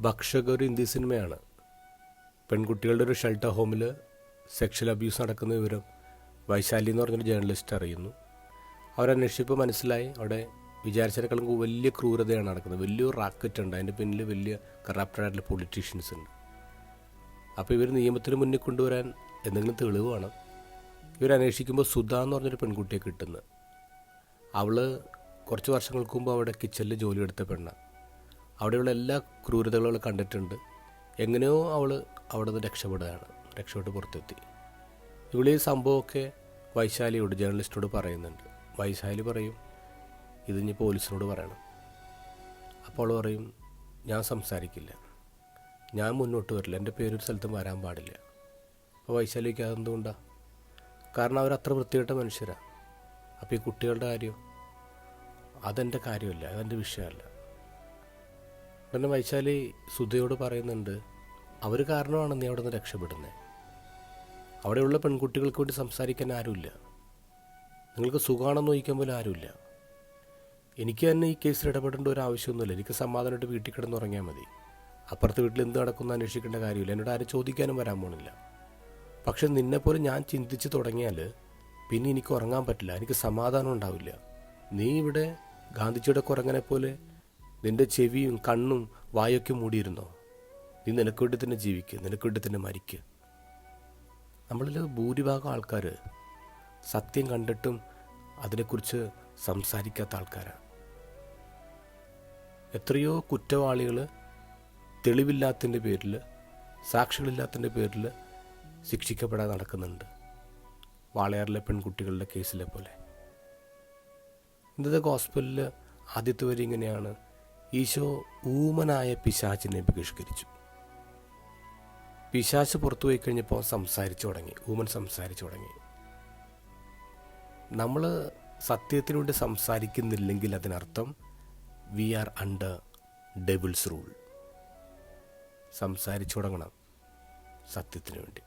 ഭക്ഷക ഒരു ഹിന്ദി സിനിമയാണ്. പെൺകുട്ടികളുടെ ഒരു ഷെൽട്ടർ ഹോമിൽ സെക്ഷൽ അബ്യൂസ് നടക്കുന്ന വിവരം വൈശാലി എന്ന് പറഞ്ഞൊരു ജേർണലിസ്റ്റ് അറിയുന്നു. അവരന്വേഷിച്ചപ്പോൾ മനസ്സിലായി. അവിടെ വിചാരിച്ചതിനേക്കാളും വലിയ ക്രൂരതയാണ് നടക്കുന്നത്. വലിയൊരു റാക്കറ്റ് ഉണ്ട്. അതിന്റെ പിന്നിൽ വലിയ കറപ്റ്റഡ് ആയിട്ടുള്ള പൊളിറ്റീഷ്യൻസ് ഉണ്ട്. അപ്പോൾ ഇവർ നിയമത്തിന് മുന്നിൽ കൊണ്ടുവരാൻ എന്തെങ്കിലും തെളിവാണ് വേണം. ഇവർ അന്വേഷിക്കുമ്പോൾ സുധ എന്ന് പറഞ്ഞൊരു പെൺകുട്ടിയെ കിട്ടുന്നത് അവൾ കുറച്ച് വർഷങ്ങൾക്ക് മുമ്പ് അവിടെ കിച്ചണിൽ ജോലിയെടുത്ത പെണ്ണാണ് പെണ്ണ. അവിടെയുള്ള എല്ലാ ക്രൂരതകളും അവൾ കണ്ടിട്ടുണ്ട്. എങ്ങനെയോ അവൾ അവിടെ നിന്ന് രക്ഷപ്പെടുകയാണ് രക്ഷപ്പെട്ട് പുറത്തെത്തി. ഇവളീ സംഭവമൊക്കെ വൈശാലിയോട് ജേർണലിസ്റ്റോട് പറയുന്നുണ്ട്. വൈശാലി പറയും ഇത് ഇനി പോലീസിനോട് പറയണം. അപ്പോൾ അവൾ പറയും ഞാൻ സംസാരിക്കില്ല. ഞാൻ മുന്നോട്ട് വരില്ല. എന്റെ പേരൊരു സ്ഥലത്തും വരാൻ പാടില്ല. അപ്പോൾ വൈശാലിക്ക് അതെന്തുകൊണ്ടാണ് കാരണം അവരത്ര വൃത്തികെട്ട മനുഷ്യരാണ് അപ്പോൾ ഈ കുട്ടികളുടെ കാര്യം അതെന്റെ കാര്യമല്ല അതെന്റെ വിഷയമല്ല. പിന്നെ വൈശാലി സുധയോട് പറയുന്നുണ്ട് അവർ കാരണമാണ് നീ അവിടെ നിന്ന് രക്ഷപ്പെടുന്നത് അവിടെയുള്ള പെൺകുട്ടികൾക്ക് വേണ്ടി സംസാരിക്കാൻ ആരുമില്ല. നിങ്ങൾക്ക് സുഖമാണെന്ന് ചോദിക്കാൻ പോലും ആരുമില്ല. എനിക്ക് തന്നെ ഈ കേസിൽ ഇടപെടേണ്ട ഒരു ആവശ്യമൊന്നുമില്ല. എനിക്ക് സമാധാനമായിട്ട് വീട്ടിൽ കിടന്ന് ഉറങ്ങിയാൽ മതി. അപ്പുറത്തെ വീട്ടിൽ എന്ത് നടക്കുന്നു അന്വേഷിക്കേണ്ട കാര്യമില്ല. എന്നോട് ആരും ചോദിക്കാനും വരാൻ പോണില്ല. പക്ഷെ നിന്നെപ്പോലെ ഞാൻ ചിന്തിച്ച് തുടങ്ങിയാൽ പിന്നെ എനിക്ക് ഉറങ്ങാൻ പറ്റില്ല. എനിക്ക് സമാധാനം ഉണ്ടാവില്ല. നീ ഇവിടെ ഗാന്ധിജിയുടെ കുരങ്ങനെ പോലെ നിന്റെ ചെവിയും കണ്ണും വായൊക്കെ മൂടിയിരുന്നോ? നീ നിനക്ക് വേണ്ടി തന്നെ ജീവിക്കുക നിനക്ക് വേണ്ടി തന്നെ മരിക്കുക നമ്മളിൽ ഭൂരിഭാഗം ആൾക്കാർ സത്യം കണ്ടിട്ടും അതിനെക്കുറിച്ച് സംസാരിക്കാത്ത ആൾക്കാരാണ് എത്രയോ കുറ്റവാളികൾ തെളിവില്ലാത്തതിന്റെ പേരിൽ സാക്ഷികളില്ലാത്തതിന്റെ പേരിൽ ശിക്ഷിക്കപ്പെടാൻ നടക്കുന്നുണ്ട് വാളയാറിലെ പെൺകുട്ടികളുടെ കേസിലെ പോലെ. ഇന്നത്തെ ഹോസ്പിറ്റലിൽ ആദ്യത്തെ വരി ഇങ്ങനെയാണ്. ഈശോ ഊമനായ പിശാചിനെ ബഹിഷ്കരിച്ചു. പിശാച്ച് പുറത്തു പോയി കഴിഞ്ഞപ്പോൾ സംസാരിച്ചു തുടങ്ങി. ഊമൻ സംസാരിച്ചു തുടങ്ങി. നമ്മൾ സത്യത്തിലൂടെ സംസാരിക്കുന്നില്ലെങ്കിൽ അതിനർത്ഥം we are under devil's rule സംസാരിച്ചു തുടങ്ങണം സത്യത്തിന് വേണ്ടി.